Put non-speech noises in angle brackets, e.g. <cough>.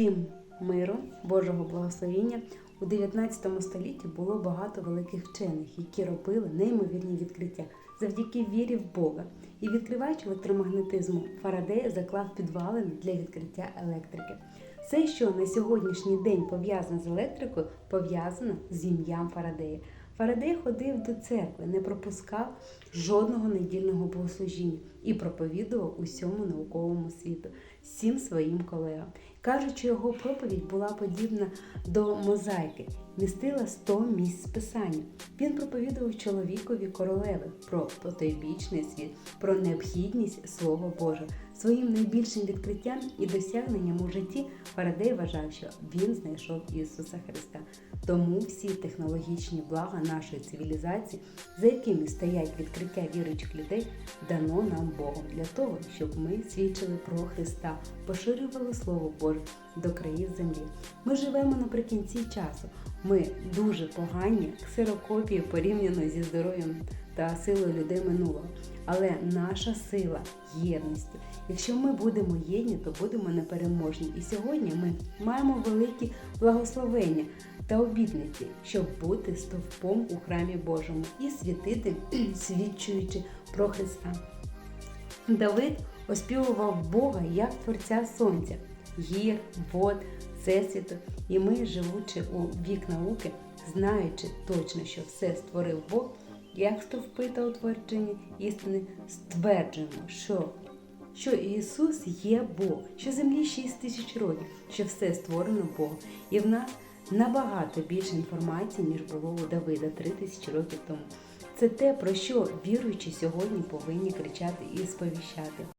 Всім миру, Божого благословіння. У 19 столітті було багато великих вчених, які робили неймовірні відкриття завдяки вірі в Бога. І відкривач електромагнетизму Фарадея заклав підвалини для відкриття електрики. Все, що на сьогоднішній день пов'язано з електрикою, пов'язано з ім'ям Фарадея. Фарадей ходив до церкви, не пропускав жодного недільного богослужіння і проповідував усьому науковому світу всім своїм колегам. Кажуть, що його проповідь була подібна до мозаїки, містила 100 місць писання. Він проповідував чоловікові королеви про потойбічний світ, про необхідність Слова Божого. Своїм найбільшим відкриттям і досягненням у житті Фарадей вважав, що він знайшов Ісуса Христа. Тому всі технологічні блага нашої цивілізації, за якими стоять відкриття віруючих людей, дано нам Богом для того, щоб ми свідчили про Христа, поширювали Слово Боже до країв землі. Ми живемо наприкінці часу. Ми дуже погані ксерокопії порівняно зі здоров'ям та силою людей минулого. Але наша сила єдності. Якщо ми будемо єдні, то будемо непереможні. І сьогодні ми маємо великі благословення та обітниці, щоб бути стовпом у храмі Божому і світити, <clears throat> свідчуючи про Христа. Давид оспівував Бога як Творця Сонця, гір, вод, всесвіту, і ми, живучи у вік науки, знаючи точно, що все створив Бог, як стовпи та утвердження істини, стверджуємо, що, що Ісус є Бог, що землі 6 тисяч років, що все створено Богом. І в нас набагато більше інформації, ніж було у Давида 3 тисячі років тому. Це те, про що віруючі сьогодні повинні кричати і сповіщати.